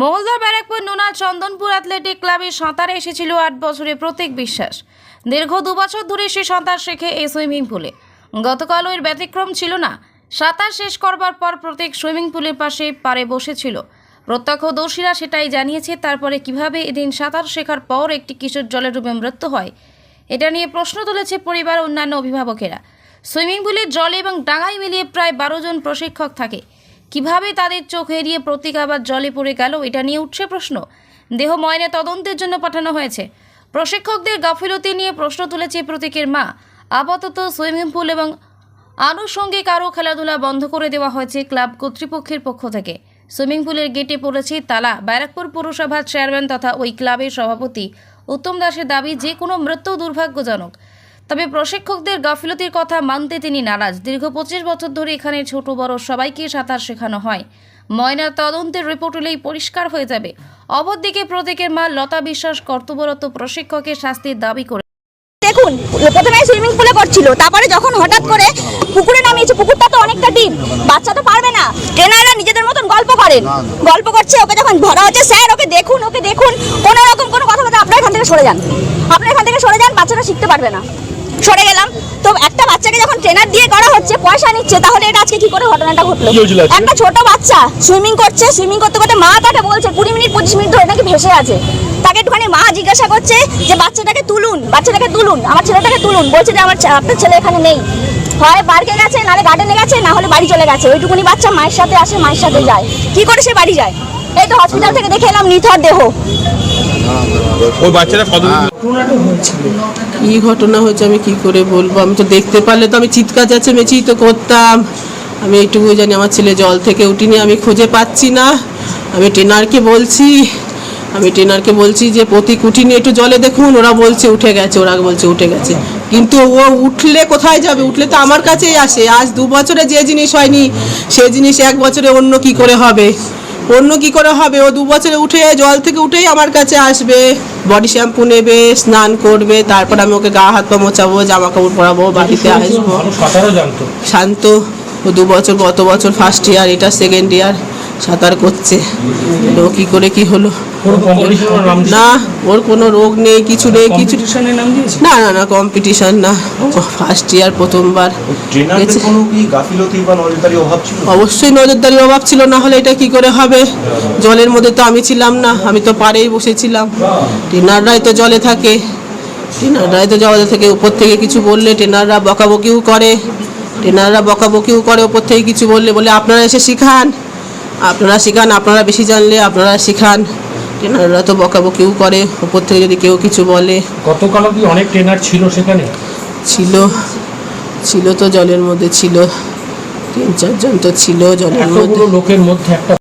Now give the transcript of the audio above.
মঙ্গলবার ব্যারাকপুর নোনা চন্দনপুর অ্যাথলেটিক ক্লাবে সাঁতারে এসেছিল আট বছরের প্রতীক বিশ্বাস। দীর্ঘ দু বছর ধরে সে সাঁতার শেখে এই সুইমিং পুলে। গতকাল এর ব্যতিক্রম ছিল না। সাঁতার শেষ করবার পর প্রতীক সুইমিং পুলের পাশে পারে বসেছিল। প্রত্যক্ষদর্শীরা সেটাই জানিয়েছে, তারপরে কীভাবে এদিন সাঁতার শেখার পর একটি কিশোর জলে ডুবে মৃত্যু হয়, এটা নিয়ে প্রশ্ন তুলেছে পরিবার অন্যান্য অভিভাবকেরা। সুইমিং পুলের জলে এবং ডাঙায় মিলিয়ে প্রায় বারো জন প্রশিক্ষক থাকে। কীভাবে তাদের চোখ এড়িয়ে প্রতীক আবার জলে পড়ে গেল, এটা নিয়ে উঠছে প্রশ্ন। দেহ ময়না তদন্তের জন্য পাঠানো হয়েছে। প্রশিক্ষকদের গাফিলতি নিয়ে প্রশ্ন তুলেছে প্রতীকের মা। আপাতত সুইমিং পুল এবং আনুষঙ্গিক আরও খেলাধুলা বন্ধ করে দেওয়া হয়েছে ক্লাব কর্তৃপক্ষের পক্ষ থেকে। সুইমিং পুলের গেটে পড়েছে তালা। ব্যারাকপুর পৌরসভার চেয়ারম্যান তথা ওই ক্লাবের সভাপতি উত্তম দাসের দাবি, যে কোনো মৃত্যু দুর্ভাগ্যজনক। তবে প্রশিক্ষকদের গাফিলতির কথা মানতে তিনি নারাজ। দীর্ঘ পঁচিশ বছর ধরে এখানে ছোট বড় সবাইকে সাঁতার শেখানো হয়। ময়নার তদন্তের রিপোর্ট হলেই পরিষ্কার হয়ে যাবে। অপরদিকে প্রতীকের মা লতা বিশ্বাস কর্তব্যরত প্রশিক্ষকের শাস্তির দাবি করে দেখুন, প্রথমে সুইমিং পুলে করছিল তারপরে যখন হঠাৎ করে পুকুরে নামিয়েছে, পুকুরটা তো অনেকটা ডিপ বাচ্চা তো পারবে না। ট্রেনাররা করেন গল্প করছে ওকে যখন ধরা হচ্ছে স্যার ওকে দেখুন ওকে দেখুন। কোনো রকম কোনো কথা বলতে আপনার এখান থেকে সরে যান। আপনার এখান থেকে সরে যান বাচ্চাটা শিখতে পারবে না। সরে গেলাম। তো একটা বাচ্চাকে যখন ট্রেনার দিয়ে করা হচ্ছে পয়সা নিচ্ছে তাহলে এটা আজকে কি করে ঘটনাটা ঘটলো? একটা ছোট বাচ্চা সুইমিং করছে সুইমিং করতে করতে মা তাকে বলছে কুড়ি মিনিট পঁচিশ মিনিট ধরে নাকি ভেসে আছে। তাকে একটুখানি মা জিজ্ঞাসা করছে যে বাচ্চাটাকে তুলুন বাচ্চাটাকে তুলুন আমার ছেলেটাকে তুলুন। বলছে যে আমার আপনার ছেলে এখানে নেই। হয় পার্কে গেছে নাহলে গার্ডেনে গেছে না হলে বাড়ি চলে গেছে। ওইটুকুনি বাচ্চা মায়ের সাথে আসে মায়ের সাথে যায়। কি করে সে বাড়ি যায়? এই তো হসপিটাল থেকে দেখে এলাম নিথর দেহ। ওই বাচ্চারা কতদিন কি ঘটনা হয়েছে আমি কি করে বলব? আমি তো দেখতে পারলে তো আমি চিৎকার চেঁচেমেচি তো করতাম। আমি এইটুকু জানি আমার ছেলে জল থেকে উঠিনি আমি খুঁজে পাচ্ছি না। আমি ট্রেনারকে বলছি আমি ট্রেনারকে বলছি যে প্রতীক উঠিনি একটু জলে দেখুন ওরা বলছে উঠে গেছে ওরা বলছে উঠে গেছে। কিন্তু ও উঠলে কোথায় যাবে? উঠলে তো আমার কাছেই আসে। আজ দু বছরে যে জিনিস হয়নি সে জিনিস এক বছরে অন্য কি করে হবে? অন্য কি করে হবে? ও দু বছরে উঠে জল থেকে উঠেই আমার কাছে আসবে। বডি শ্যাম্পু নেবে স্নান করবে তারপর আমি ওকে গা হাত পা মোচাবো জামা কাপড় পরাবো বাড়িতে আসব। শান্ত। ও দু বছর গত বছর ফার্স্ট ইয়ার এটা সেকেন্ড ইয়ার সাঁতার করছে। ও কি করে কি হলো? না ওর কোনো রোগ নেই কিছু নেই কিছু না না না কম্পিটিশন না। ফার্স্ট ইয়ার প্রথমবার। বা নজরদারি অভাব ছিল? অবশ্যই নজরদারির অভাব ছিল না হলে এটা কি করে হবে? জলের মধ্যে তো আমি ছিলাম না আমি তো পাড়েই বসেছিলাম। ট্রেনাররাই তো জলে থাকে। ট্রেনাররাই তো জলে থেকে উপর থেকে কিছু বললে ট্রেনাররা বকাবকিও করে। ট্রেনাররা বকাবকিও করে উপর থেকে কিছু বললে বলে আপনারা এসে শিখান। আপনারা শিখান আপনারা বেশি জানলে আপনারা শিখান। ট্রেনাররা তো বকাবকিও করে উপর থেকে যদি কেউ কিছু বলে। গতকালও কি অনেক ট্রেনার ছিল সেখানে? ছিল ছিল তো জলের মধ্যে ছিল। তিন চারজন তো ছিল জলের মধ্যে। লোকের মধ্যে একটা